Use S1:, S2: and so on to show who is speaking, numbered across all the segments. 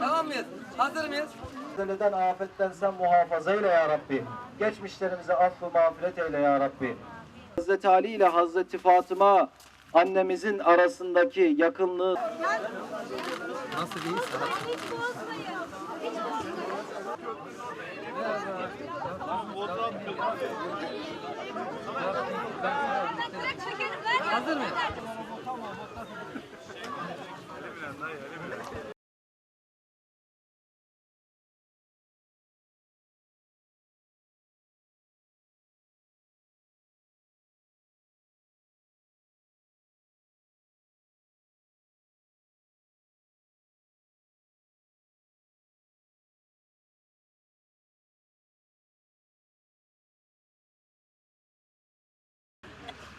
S1: Tamam mıyız? Hazır mıyız?
S2: Zeleden afetten sen muhafaza eyle ya Rabbi. Geçmişlerimize affı mağfiret eyle ya Rabbi. Hazreti Ali ile Hazreti Fatıma annemizin arasındaki yakınlığı
S1: Nasıl bir his?
S3: Hiç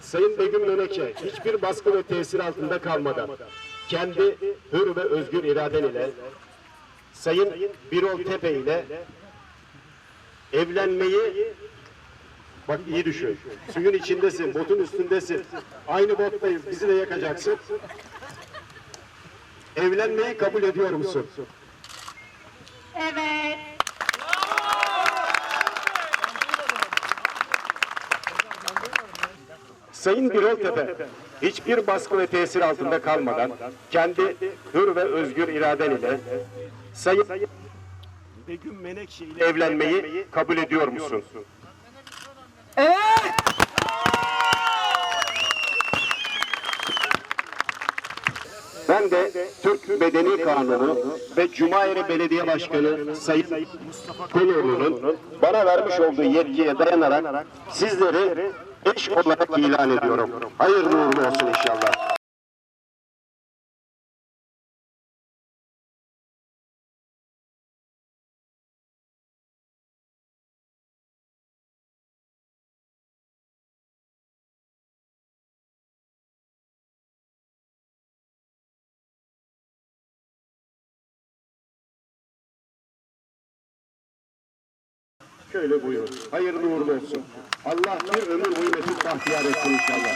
S4: Sayın Begüm Menekşe hiçbir baskı ve tesir altında kalmadan kendi hür ve özgür iraden ile Sayın Birol Tepe ile evlenmeyi bak iyi düşün. Suyun içindesin, botun üstündesin. Aynı bottayız, bizi de yakacaksın. Evlenmeyi kabul ediyor musun?
S3: Evet.
S4: Sayın Birol Tepe, hiçbir baskı ve tesir altında kalmadan kendi hür ve özgür iraden ile Sayın Begüm Menekşe ile evlenmeyi kabul ediyor musun? Ben de Türk Bedeni Kanunu ve Cumayeri Belediye Başkanı Sayın Mustafa Koloğlu'nun bana vermiş olduğu yetkiye dayanarak sizleri eş olarak ilan ediyorum. Hayırlı uğurlu olsun inşallah. Şöyle buyurun. Hayırlı uğurlu olsun. Allah bir ömür boyu mesut bahtiyar etsin inşallah.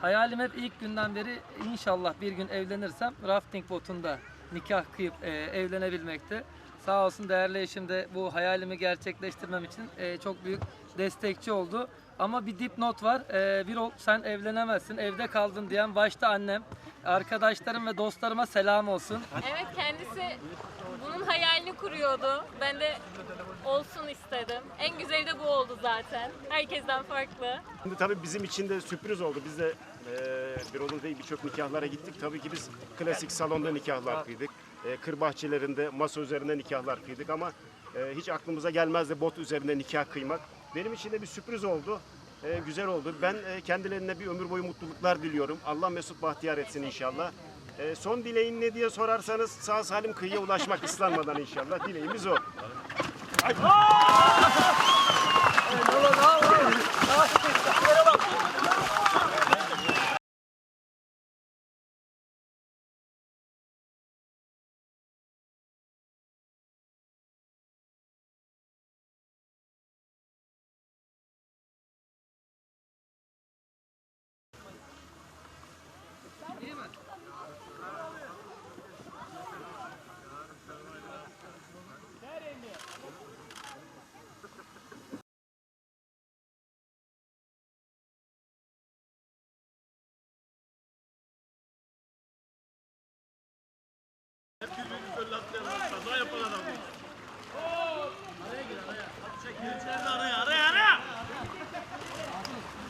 S1: Hayalim hep ilk günden beri inşallah bir gün evlenirsem rafting botunda nikah kıyıp e, evlenebilmekte. Sağ olsun değerli eşim de bu hayalimi gerçekleştirmem için e, çok büyük destekçi oldu. Ama bir dipnot var. E, bir ol sen evlenemezsin, evde kaldın diyen başta annem, arkadaşlarım ve dostlarıma selam olsun.
S5: Evet kendisi bunun hayalini kuruyordu. Ben de olsun istedim. En güzeli de bu oldu zaten. Herkesten farklı.
S4: Şimdi tabii bizim için de sürpriz oldu. Biz de eee bir olur değil birçok nikahlara gittik. Tabii ki biz klasik salonda nikahlar kıydık. Eee kır bahçelerinde masa üzerinde nikahlar kıydık ama eee, hiç aklımıza gelmezdi bot üzerinde nikah kıymak. Benim için de bir sürpriz oldu. Eee, güzel oldu. Ben eee, kendilerine bir ömür boyu mutluluklar diliyorum. Allah mesut bahtiyar etsin inşallah. Eee, son dileğin ne diye sorarsanız sağ salim kıyıya ulaşmak ıslanmadan inşallah. Dileğimiz o.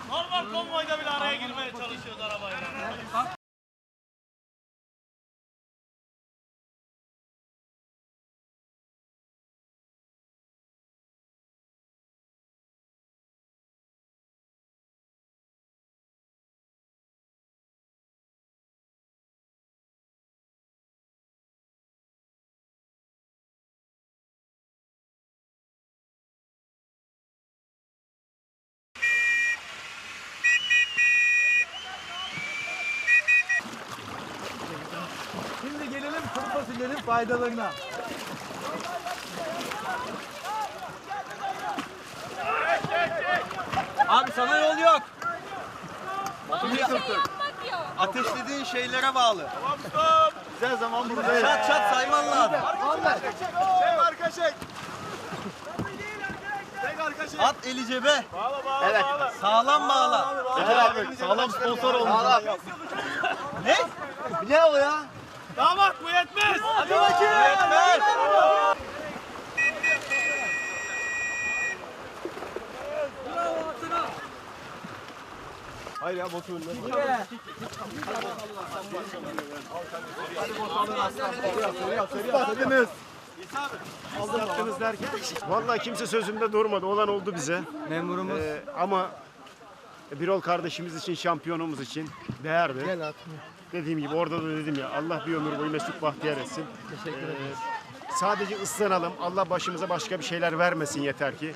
S6: Normal konvoyda bile
S7: kuru fasulyenin faydalarına. Abi sana yol yok.
S5: Bir şey.
S7: Ateşlediğin şeylere bağlı. Güzel zaman buradayız. Çat çat sayman lazım. Çek arka çek. Çek arka çek. At eli cebe.
S8: Bağla bağla
S7: Evet.
S8: bağla.
S7: Sağlam bağla. abi sağlam sponsor olmuş. Ne? Ne o ya?
S8: Damat bu yetmez.
S7: Hadi bakayım. Yetmez. Hayır ya botu önüne. Aldınız.
S9: Yaptınız derken vallahi kimse sözünde durmadı. Olan oldu bize.
S7: Memurumuz.
S9: Ee, ama Birol kardeşimiz için, şampiyonumuz için değerdi.
S7: Gel.
S9: Dediğim gibi orada da dedim ya Allah bir ömür boyu mesut bahtiyar etsin.
S7: Teşekkür ederim.
S9: Sadece ıslanalım. Allah başımıza başka bir şeyler vermesin yeter ki.